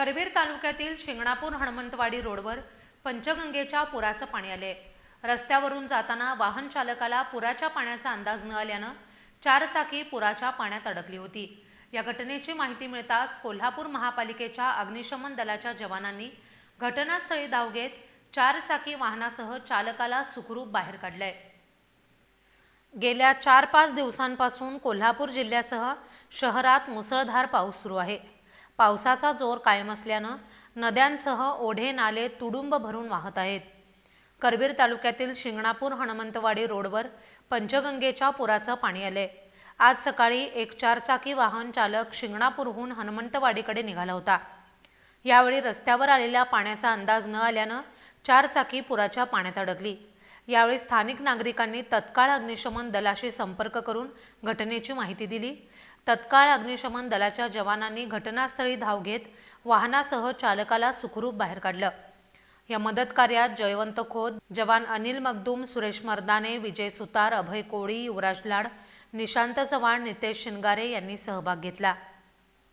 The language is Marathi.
करवीर तालुक्यातील शिंगणापूर हनुमंतवाडी रोडवर पंचगंगेच्या पुराचं पाणी आले रस्त्यावरून जाताना वाहन चालकाला पुराच्या पाण्याचा अंदाज न आल्यानं चार चाकी पुराच्या पाण्यात अडकली होती. या घटनेची माहिती मिळताच कोल्हापूर महापालिकेच्या अग्निशमन दलाच्या जवानांनी घटनास्थळी धाव घेत चार चाकी वाहनासह चालकाला सुखरूप बाहेर काढलंय. गेल्या चार पाच दिवसांपासून कोल्हापूर जिल्ह्यासह शहरात मुसळधार पाऊस सुरू आहे. पावसाचा जोर कायम असल्यानं नद्यांसह ओढे नाले तुडुंब भरून वाहत आहेत. करवीर तालुक्यातील शिंगणापूर हनुमंतवाडी रोडवर पंचगंगेच्या पुराचं पाणी आले आज सकाळी एक चारचाकी वाहन चालक शिंगणापूरहून हनुमंतवाडीकडे निघाला होता. यावेळी रस्त्यावर आलेल्या पाण्याचा अंदाज न आल्यानं चारचाकी पुराच्या पाण्यात अडकली. यावेळी स्थानिक नागरिकांनी तत्काळ अग्निशमन दलाशी संपर्क करून घटनेची माहिती दिली. तत्काळ अग्निशमन दलाच्या जवानांनी घटनास्थळी धाव घेत वाहनासह चालकाला सुखरूप बाहेर काढलं. या मदत कार्यात जयवंत खोत जवान अनिल मगदूम सुरेश मर्दाने विजय सुतार अभय कोळी युवराज लाड निशांत चव्हाण नितेश शिनगारे यांनी सहभाग घेतला.